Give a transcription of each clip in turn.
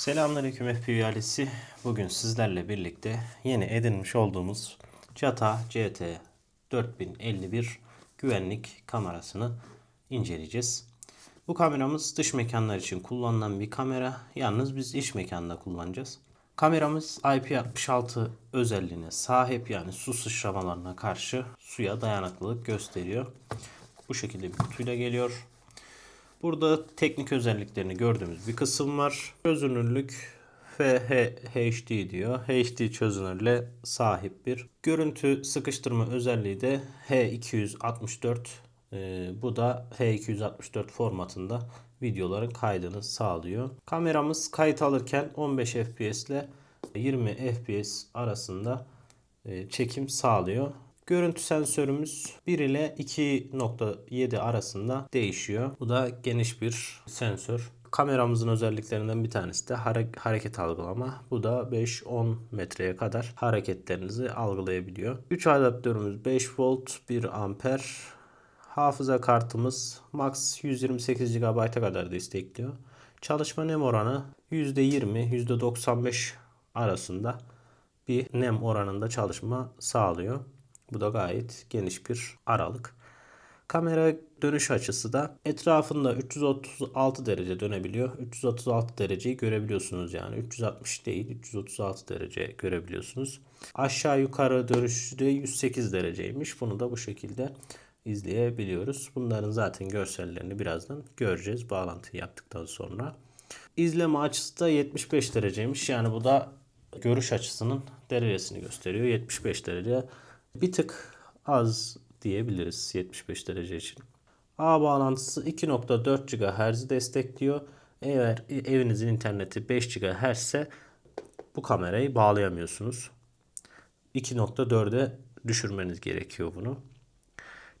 Selamünaleyküm FPV ailesi. Bugün sizlerle birlikte yeni edinmiş olduğumuz Jata CT 4051 güvenlik kamerasını inceleyeceğiz. Bu kameramız dış mekanlar için kullanılan bir kamera. Yalnız biz iç mekanda kullanacağız. Kameramız IP66 özelliğine sahip yani su sıçramalarına karşı suya dayanıklılık gösteriyor. Bu şekilde bir kutuyla geliyor. Burada teknik özelliklerini gördüğümüz bir kısım var. Çözünürlük FHD diyor. HD çözünürlüğe sahip bir. Görüntü sıkıştırma özelliği de H264. Ee, bu da H264 formatında videoların kaydını sağlıyor. Kameramız kayıt alırken 15 FPS ile 20 FPS arasında e, çekim sağlıyor. Görüntü sensörümüz 1 ile 2.7 arasında değişiyor. Bu da geniş bir sensör. Kameramızın özelliklerinden bir tanesi de hare- hareket algılama. Bu da 5-10 metreye kadar hareketlerinizi algılayabiliyor. 3 adaptörümüz 5 volt 1 amper. Hafıza kartımız max 128 GB'a kadar destekliyor. Çalışma nem oranı %20 %95 arasında bir nem oranında çalışma sağlıyor. Bu da gayet geniş bir aralık. Kamera dönüş açısı da etrafında 336 derece dönebiliyor. 336 dereceyi görebiliyorsunuz yani. 360 değil 336 derece görebiliyorsunuz. Aşağı yukarı dönüşü de 108 dereceymiş. Bunu da bu şekilde izleyebiliyoruz. Bunların zaten görsellerini birazdan göreceğiz bağlantıyı yaptıktan sonra. İzleme açısı da 75 dereceymiş. Yani bu da görüş açısının derecesini gösteriyor. 75 derece bir tık az diyebiliriz 75 derece için. A bağlantısı 2.4 GHz destekliyor. Eğer evinizin interneti 5 GHz ise bu kamerayı bağlayamıyorsunuz. 2.4'e düşürmeniz gerekiyor bunu.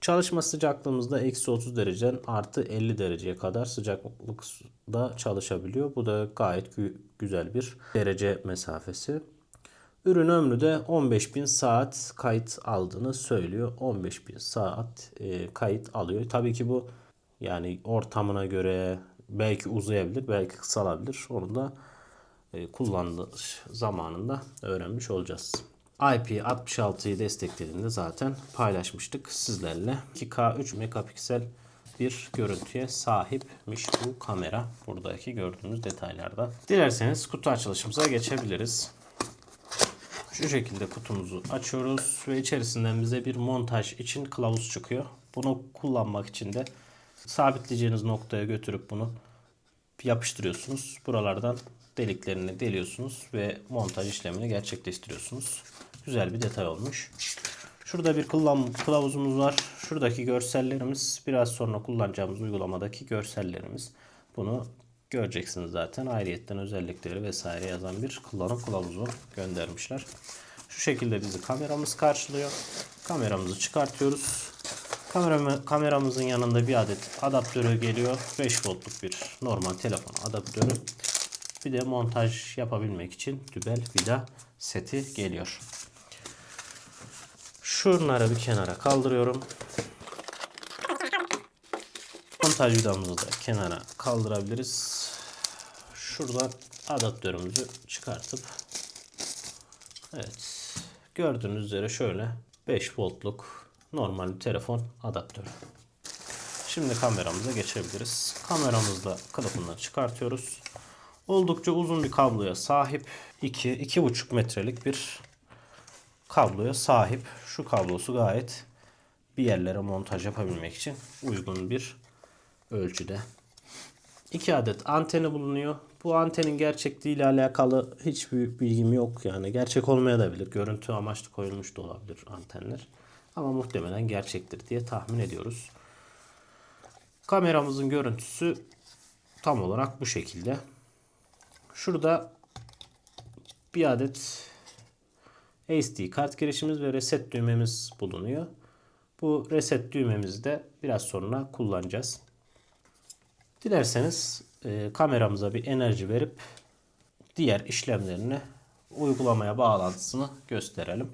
Çalışma sıcaklığımızda eksi 30 dereceden artı 50 dereceye kadar sıcaklıkta çalışabiliyor. Bu da gayet gü- güzel bir derece mesafesi. Ürün ömrü de 15.000 saat kayıt aldığını söylüyor. 15.000 saat e, kayıt alıyor. Tabii ki bu yani ortamına göre belki uzayabilir, belki kısalabilir. Onu da e, kullandığı zamanında öğrenmiş olacağız. IP66'yı desteklediğinde zaten paylaşmıştık sizlerle. 2K 3 megapiksel bir görüntüye sahipmiş bu kamera. Buradaki gördüğünüz detaylarda. Dilerseniz kutu açılışımıza geçebiliriz. Şu şekilde kutumuzu açıyoruz ve içerisinden bize bir montaj için kılavuz çıkıyor. Bunu kullanmak için de sabitleyeceğiniz noktaya götürüp bunu yapıştırıyorsunuz. Buralardan deliklerini deliyorsunuz ve montaj işlemini gerçekleştiriyorsunuz. Güzel bir detay olmuş. Şurada bir kılavuzumuz var. Şuradaki görsellerimiz biraz sonra kullanacağımız uygulamadaki görsellerimiz. Bunu göreceksiniz zaten. Ayrıyetten özellikleri vesaire yazan bir kullanım kılavuzu göndermişler. Şu şekilde bizi kameramız karşılıyor. Kameramızı çıkartıyoruz. Kameramı, kameramızın yanında bir adet adaptörü geliyor. 5 voltluk bir normal telefon adaptörü. Bir de montaj yapabilmek için dübel vida seti geliyor. Şunları bir kenara kaldırıyorum. Montaj vidamızı da kenara kaldırabiliriz. Şuradan adaptörümüzü çıkartıp Evet. Gördüğünüz üzere şöyle 5 voltluk normal bir telefon adaptörü. Şimdi kameramıza geçebiliriz. Kameramızda kılıfından çıkartıyoruz. Oldukça uzun bir kabloya sahip 2 2,5 metrelik bir kabloya sahip. Şu kablosu gayet bir yerlere montaj yapabilmek için uygun bir ölçüde. 2 adet anteni bulunuyor. Bu antenin gerçekliği ile alakalı hiçbir bilgim yok. Yani gerçek olmayabilir. Görüntü amaçlı koyulmuş da olabilir antenler. Ama muhtemelen gerçektir diye tahmin ediyoruz. Kameramızın görüntüsü tam olarak bu şekilde. Şurada bir adet SD kart girişimiz ve reset düğmemiz bulunuyor. Bu reset düğmemizi de biraz sonra kullanacağız. Dilerseniz e, kameramıza bir enerji verip diğer işlemlerini uygulamaya bağlantısını gösterelim.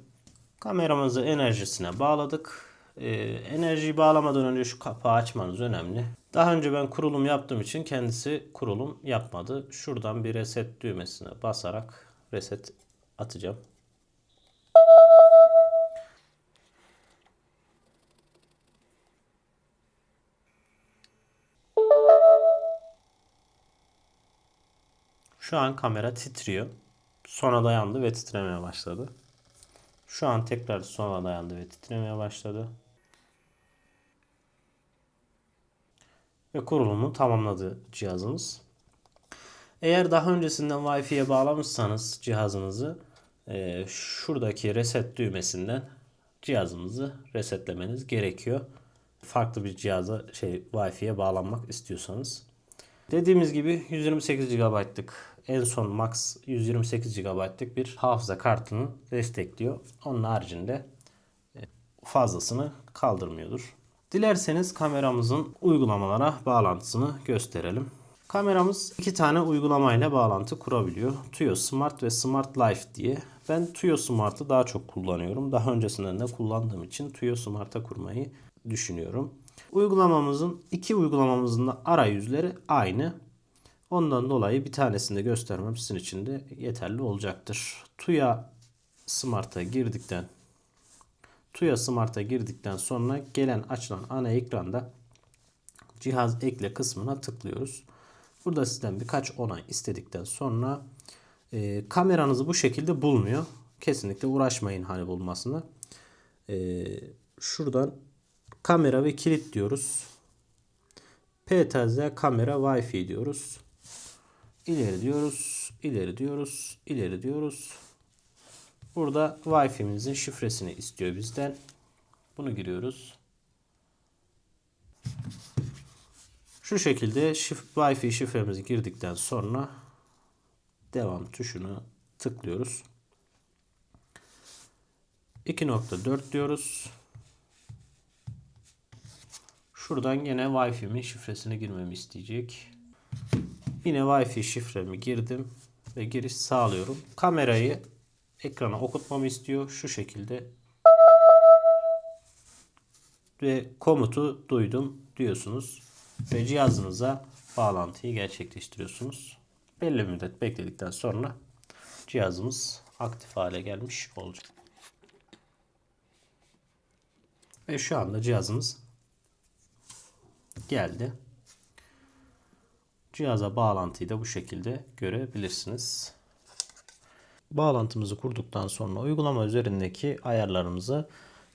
Kameramızı enerjisine bağladık. E, enerjiyi bağlamadan önce şu kapağı açmanız önemli. Daha önce ben kurulum yaptığım için kendisi kurulum yapmadı. Şuradan bir reset düğmesine basarak reset atacağım. Şu an kamera titriyor. Sona dayandı ve titremeye başladı. Şu an tekrar sona dayandı ve titremeye başladı. Ve kurulumu tamamladı cihazımız. Eğer daha öncesinden Wi-Fi'ye bağlamışsanız cihazınızı e, şuradaki reset düğmesinden cihazınızı resetlemeniz gerekiyor. Farklı bir cihaza şey Wi-Fi'ye bağlanmak istiyorsanız. Dediğimiz gibi 128 GB'lık en son max 128 GB'lık bir hafıza kartını destekliyor. Onun haricinde e, fazlasını kaldırmıyordur. Dilerseniz kameramızın uygulamalara bağlantısını gösterelim. Kameramız iki tane uygulamayla bağlantı kurabiliyor. Tuyo Smart ve Smart Life diye. Ben Tuyo Smart'ı daha çok kullanıyorum. Daha öncesinden de kullandığım için Tuyo Smart'a kurmayı düşünüyorum. Uygulamamızın iki uygulamamızın da arayüzleri aynı. Ondan dolayı bir tanesini de göstermem sizin için de yeterli olacaktır. Tuya Smart'a girdikten Tuya Smart'a girdikten sonra gelen açılan ana ekranda cihaz ekle kısmına tıklıyoruz. Burada sizden birkaç onay istedikten sonra e, kameranızı bu şekilde bulmuyor. Kesinlikle uğraşmayın hani bulmasını. E, şuradan kamera ve kilit diyoruz. PTZ kamera Wi-Fi diyoruz. İleri diyoruz, ileri diyoruz, ileri diyoruz. Burada Wi-Fi'mizin şifresini istiyor bizden. Bunu giriyoruz. Şu şekilde şif Wi-Fi şifremizi girdikten sonra devam tuşunu tıklıyoruz. 2.4 diyoruz. Şuradan yine Wi-Fi'min şifresini girmemi isteyecek. Yine Wi-Fi şifremi girdim ve giriş sağlıyorum. Kamerayı ekrana okutmamı istiyor. Şu şekilde ve komutu duydum diyorsunuz ve cihazınıza bağlantıyı gerçekleştiriyorsunuz. Belli müddet bekledikten sonra cihazımız aktif hale gelmiş olacak. Ve şu anda cihazımız geldi. Cihaza bağlantıyı da bu şekilde görebilirsiniz. Bağlantımızı kurduktan sonra uygulama üzerindeki ayarlarımızı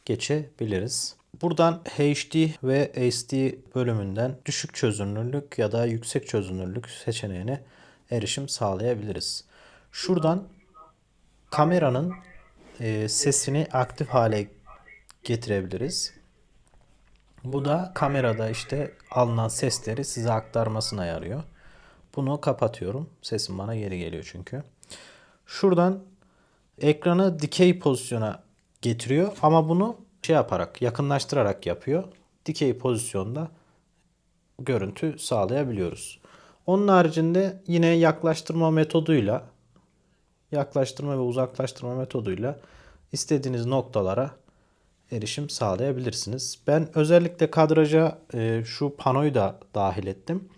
geçebiliriz. Buradan HD ve SD bölümünden düşük çözünürlük ya da yüksek çözünürlük seçeneğine erişim sağlayabiliriz. Şuradan kameranın e, sesini aktif hale getirebiliriz. Bu da kamerada işte alınan sesleri size aktarmasına yarıyor. Bunu kapatıyorum. Sesim bana geri geliyor çünkü. Şuradan ekranı dikey pozisyona getiriyor ama bunu şey yaparak yakınlaştırarak yapıyor. Dikey pozisyonda görüntü sağlayabiliyoruz. Onun haricinde yine yaklaştırma metoduyla yaklaştırma ve uzaklaştırma metoduyla istediğiniz noktalara erişim sağlayabilirsiniz. Ben özellikle kadraja e, şu panoyu da dahil ettim.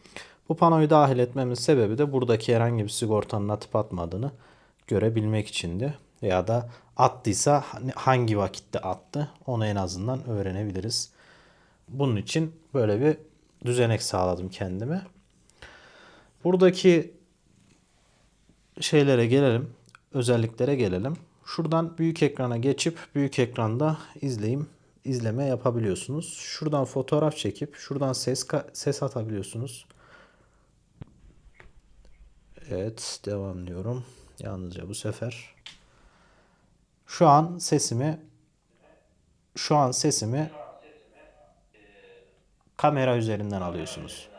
Bu panoyu dahil etmemin sebebi de buradaki herhangi bir sigortanın atıp atmadığını görebilmek içindi. Veya da attıysa hangi vakitte attı onu en azından öğrenebiliriz. Bunun için böyle bir düzenek sağladım kendime. Buradaki şeylere gelelim. Özelliklere gelelim. Şuradan büyük ekrana geçip büyük ekranda izleyim, izleme yapabiliyorsunuz. Şuradan fotoğraf çekip şuradan ses ses atabiliyorsunuz. Evet, devam diyorum. Yalnızca bu sefer. Şu an sesimi şu an sesimi kamera üzerinden alıyorsunuz.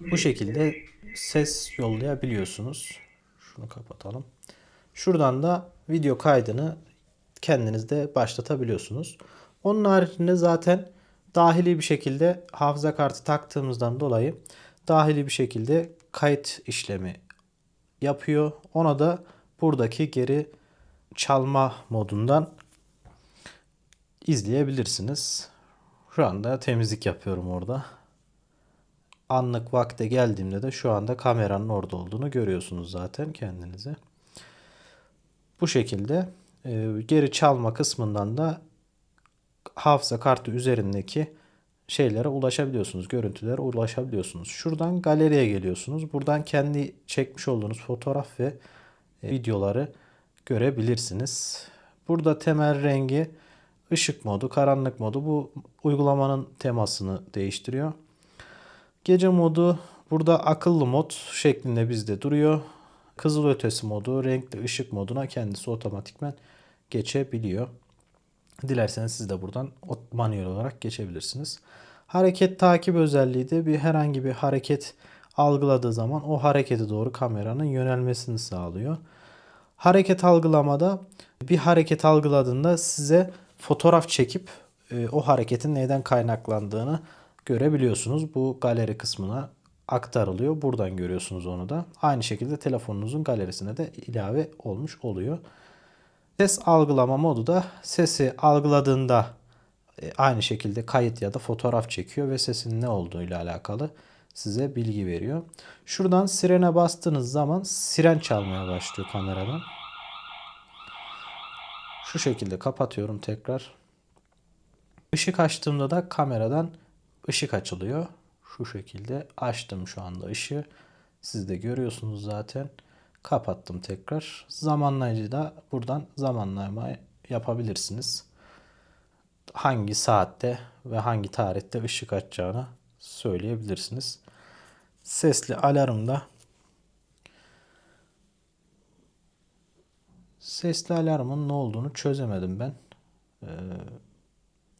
Bu şekilde ses yollayabiliyorsunuz. Şunu kapatalım. Şuradan da video kaydını kendiniz de başlatabiliyorsunuz. Onun haricinde zaten dahili bir şekilde hafıza kartı taktığımızdan dolayı dahili bir şekilde kayıt işlemi yapıyor. Ona da buradaki geri çalma modundan izleyebilirsiniz. Şu anda temizlik yapıyorum orada. Anlık vakte geldiğimde de şu anda kameranın orada olduğunu görüyorsunuz zaten kendinize. Bu şekilde e, geri çalma kısmından da hafıza kartı üzerindeki şeylere ulaşabiliyorsunuz. Görüntülere ulaşabiliyorsunuz. Şuradan galeriye geliyorsunuz. Buradan kendi çekmiş olduğunuz fotoğraf ve e, videoları görebilirsiniz. Burada temel rengi ışık modu, karanlık modu bu uygulamanın temasını değiştiriyor. Gece modu burada akıllı mod şeklinde bizde duruyor. Kızıl ötesi modu renkli ışık moduna kendisi otomatikmen geçebiliyor. Dilerseniz siz de buradan manuel olarak geçebilirsiniz. Hareket takip özelliği de bir herhangi bir hareket algıladığı zaman o harekete doğru kameranın yönelmesini sağlıyor. Hareket algılamada bir hareket algıladığında size fotoğraf çekip e, o hareketin neden kaynaklandığını görebiliyorsunuz. Bu galeri kısmına aktarılıyor. Buradan görüyorsunuz onu da. Aynı şekilde telefonunuzun galerisine de ilave olmuş oluyor. Ses algılama modu da sesi algıladığında e, aynı şekilde kayıt ya da fotoğraf çekiyor ve sesin ne olduğu ile alakalı size bilgi veriyor. Şuradan sirene bastığınız zaman siren çalmaya başlıyor kameradan. Şu şekilde kapatıyorum tekrar. Işık açtığımda da kameradan ışık açılıyor. Şu şekilde açtım şu anda ışığı. Siz de görüyorsunuz zaten. Kapattım tekrar. Zamanlayıcı da buradan zamanlama yapabilirsiniz. Hangi saatte ve hangi tarihte ışık açacağını söyleyebilirsiniz. Sesli alarmda sesli alarmın ne olduğunu çözemedim ben. Ee,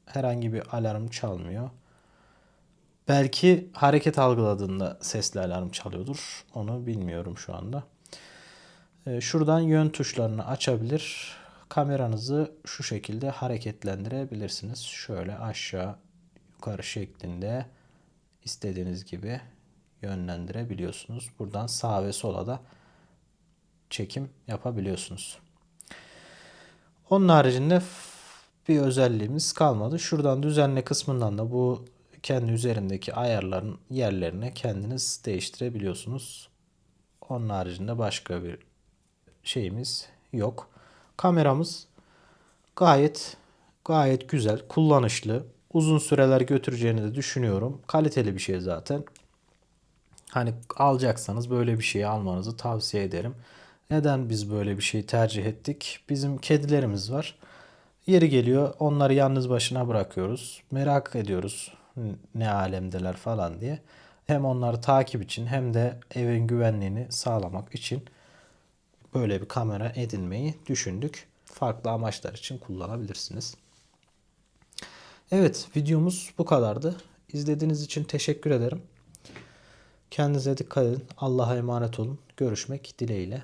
herhangi bir alarm çalmıyor. Belki hareket algıladığında sesli alarm çalıyordur. Onu bilmiyorum şu anda. Ee, şuradan yön tuşlarını açabilir. Kameranızı şu şekilde hareketlendirebilirsiniz. Şöyle aşağı yukarı şeklinde istediğiniz gibi yönlendirebiliyorsunuz. Buradan sağ ve sola da çekim yapabiliyorsunuz. Onun haricinde bir özelliğimiz kalmadı. Şuradan düzenle kısmından da bu kendi üzerindeki ayarların yerlerini kendiniz değiştirebiliyorsunuz. Onun haricinde başka bir şeyimiz yok. Kameramız gayet gayet güzel, kullanışlı. Uzun süreler götüreceğini de düşünüyorum. Kaliteli bir şey zaten. Hani alacaksanız böyle bir şeyi almanızı tavsiye ederim. Neden biz böyle bir şey tercih ettik? Bizim kedilerimiz var. Yeri geliyor onları yalnız başına bırakıyoruz. Merak ediyoruz ne alemdeler falan diye. Hem onları takip için hem de evin güvenliğini sağlamak için böyle bir kamera edinmeyi düşündük. Farklı amaçlar için kullanabilirsiniz. Evet videomuz bu kadardı. İzlediğiniz için teşekkür ederim. Kendinize dikkat edin. Allah'a emanet olun. Görüşmek dileğiyle.